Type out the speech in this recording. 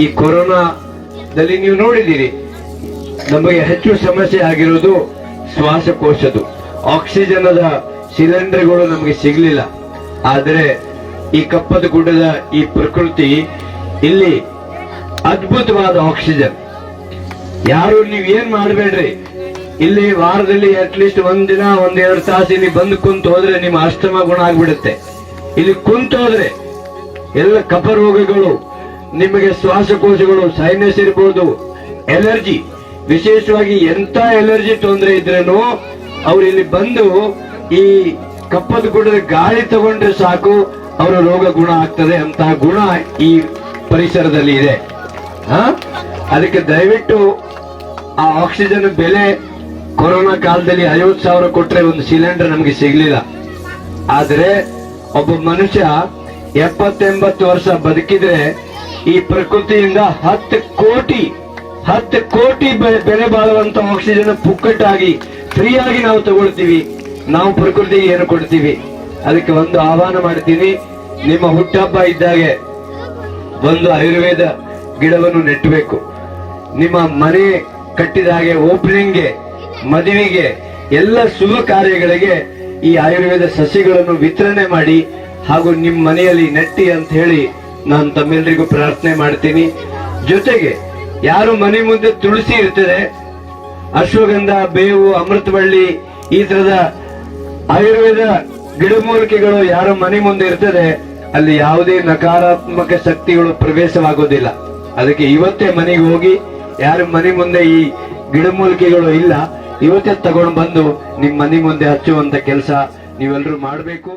ಈ ಕೊರೋನಾದಲ್ಲಿ ನೀವು ನೋಡಿದ್ದೀರಿ, ನಮಗೆ ಹೆಚ್ಚು ಸಮಸ್ಯೆ ಆಗಿರೋದು ಶ್ವಾಸಕೋಶದ್ದು. ಆಕ್ಸಿಜನದ ಸಿಲಿಂಡರ್ಗಳು ನಮಗೆ ಸಿಗಲಿಲ್ಲ. ಆದರೆ ಈ ಕಪ್ಪದ ಗುಡ್ಡದ ಈ ಪ್ರಕೃತಿ ಇಲ್ಲಿ ಅದ್ಭುತವಾದ ಆಕ್ಸಿಜನ್. ಯಾರು ನೀವು ಏನ್ ಮಾಡಬೇಡ್ರಿ? ಇಲ್ಲಿ ವಾರದಲ್ಲಿ ಅಟ್ಲೀಸ್ಟ್ ಒಂದ್ ದಿನ, ಒಂದ್ ಎರಡು ತಾಸು ಇಲ್ಲಿ ಬಂದು ಕುಂತ ಹೋದ್ರೆ ನಿಮ್ಮ ಅಷ್ಟಮ ಗುಣ ಆಗ್ಬಿಡುತ್ತೆ. ಇಲ್ಲಿ ಕುಂತ ಹೋದ್ರೆ ಎಲ್ಲ ಕಪ್ಪ ರೋಗಗಳು ನಿಮಗೆ ಶ್ವಾಸಕೋಶಗಳು ಸೈನಸ್ ಇರ್ಬೋದು ಎಲರ್ಜಿ ವಿಶೇಷವಾಗಿ ಎಂತ ಎಲರ್ಜಿ ತೊಂದರೆ ಇದ್ರೇನು ಅವ್ರು ಇಲ್ಲಿ ಬಂದು ಈ ಕಪ್ಪದ ಗುಡ್ಡದ ಗಾಳಿ ತಗೊಂಡ್ರೆ ಸಾಕು, ಅವರ ರೋಗ ಗುಣ ಆಗ್ತದೆ ಅಂತ ಗುಣ ಈ ಪರಿಸರದಲ್ಲಿ ಇದೆ. ಅದಕ್ಕೆ ದಯವಿಟ್ಟು ಆ ಆಕ್ಸಿಜನ್ ಬೆಲೆ ಕೊರೋನಾ ಕಾಲದಲ್ಲಿ ಐವತ್ತು ಸಾವಿರ ಕೊಟ್ರೆ ಒಂದು ಸಿಲಿಂಡರ್ ನಮಗೆ ಸಿಗ್ಲಿಲ್ಲ. ಆದ್ರೆ ಒಬ್ಬ ಮನುಷ್ಯ ಎಪ್ಪತ್ತೆಂಬತ್ತು ವರ್ಷ ಬದುಕಿದ್ರೆ ಈ ಪ್ರಕೃತಿಯಿಂದ ಹತ್ತು ಕೋಟಿ ಹತ್ತು ಕೋಟಿ ಬೆಲೆ ಬಾಳುವಂತ ಆಕ್ಸಿಜನ್ ಪುಕ್ಕಟ್ಟಾಗಿ ಫ್ರೀಯಾಗಿ ನಾವು ತಗೊಳ್ತೀವಿ. ನಾವು ಪ್ರಕೃತಿಗೆ ಏನು ಕೊಡ್ತೀವಿ? ಅದಕ್ಕೆ ಒಂದು ಆಹ್ವಾನ ಮಾಡ್ತೀನಿ. ನಿಮ್ಮ ಹುಟ್ಟಹಬ್ಬ ಇದ್ದಾಗೆ ಒಂದು ಆಯುರ್ವೇದ ಗಿಡವನ್ನು ನೆಟ್ಟಬೇಕು. ನಿಮ್ಮ ಮನೆ ಕಟ್ಟಿದಾಗೆ ಓಪನಿಂಗ್ಗೆ, ಮದುವೆಗೆ, ಎಲ್ಲ ಶುಭ ಕಾರ್ಯಗಳಿಗೆ ಈ ಆಯುರ್ವೇದ ಸಸಿಗಳನ್ನು ವಿತರಣೆ ಮಾಡಿ ಹಾಗೂ ನಿಮ್ಮ ಮನೆಯಲ್ಲಿ ನೆಟ್ಟಿ ಅಂತ ಹೇಳಿ ನಾನು ತಮ್ಮೆಲ್ಲರಿಗೂ ಪ್ರಾರ್ಥನೆ ಮಾಡ್ತೀನಿ. ಜೊತೆಗೆ ಯಾರು ಮನೆ ಮುಂದೆ ತುಳಸಿ ಇರ್ತದೆ, ಅಶ್ವಗಂಧ, ಬೇವು ಅಮೃತಬಳ್ಳಿ ಈ ತರದ ಆಯುರ್ವೇದ ಗಿಡಮೂಲಿಕೆಗಳು ಯಾರ ಮನೆ ಮುಂದೆ ಇರ್ತದೆ, ಅಲ್ಲಿ ಯಾವುದೇ ನಕಾರಾತ್ಮಕ ಶಕ್ತಿಗಳು ಪ್ರವೇಶವಾಗೋದಿಲ್ಲ. ಅದಕ್ಕೆ ಇವತ್ತೇ ಮನೆಗೆ ಹೋಗಿ ಯಾರ ಮನೆ ಮುಂದೆ ಈ ಗಿಡಮೂಲಿಕೆಗಳು ಇಲ್ಲ, ಇವತ್ತೇ ತಗೊಂಡು ಬಂದು ನಿಮ್ಮ ಮನೆ ಮುಂದೆ ಹಚ್ಚುವಂತ ಕೆಲಸ ನೀವೆಲ್ಲರೂ ಮಾಡಬೇಕು.